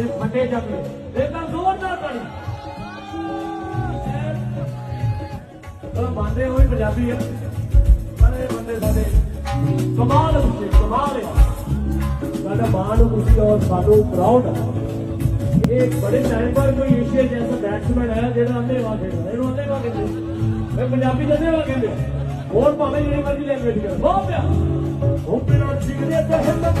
ਤੇ ਫੱਟੇ ਚੱਕ ਲਏ ਇਹ ਤਾਂ ਜ਼ੋਰਦਾਰ ਤਾੜੀ ਤਾਂ ਬੰਦੇ ਹੋਏ ਪੰਜਾਬੀ ਆ। ਪਰ ਇਹ ਬੰਦੇ ਸਾਡੇ ਕਮਾਲ ਹੁੰਦੇ ਕਮਾਲ ਆ। ਸਾਡਾ ਮਾਣ ਨੂੰ ਖੁਸ਼ੀ ਔਰ ਸਾਨੂੰ ਪ੍ਰਾਊਡ ਹੈ ਇਹ ਬੜੇ ਟਾਈਮ ਬਾਅਦ ਕੋਈ ਏਸ਼ੀਆ ਜੈਸਾ ਬੈਟਸਮੈਨ ਹੈ ਜਿਹੜਾ ਅੰਨੇ ਵਾ ਖੇਡਦਾ ਇਹਨੂੰ ਅੰਨੇ ਵਾ ਕਹਿੰਦੇ ਇਹ ਪੰਜਾਬੀ ਦੇ ਅੰਨੇ ਵਾ ਕਹਿੰਦੇ ਹੋਰ ਭਾਵੇਂ ਜਿਹੜੀ ਮਰਜ਼ੀ ਲੈਂਗੁਏਜ ਉਹ ਬਿਨਾਂ ਜਿਗਰੇ ਤੇ ਹਿੰਮਤ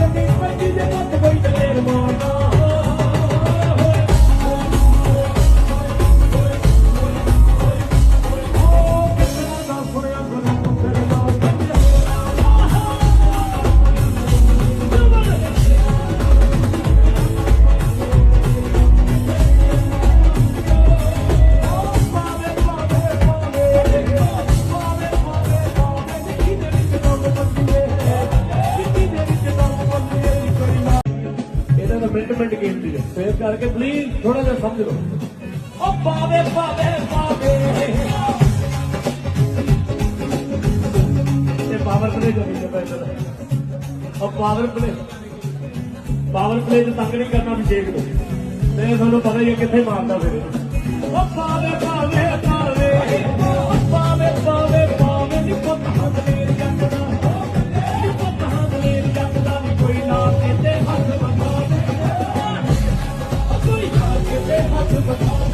अमेंडमेंट की एंट्री है तो करके प्लीज़ थोड़ा जा समझ लो। पावे पावे पावे पावर प्ले करी और पावर प्ले पावर प्ले च तंग नहीं करना भी देख लो। मैं थोड़ा पता ही है कितने मारना फिर। पावे पावे Thank you.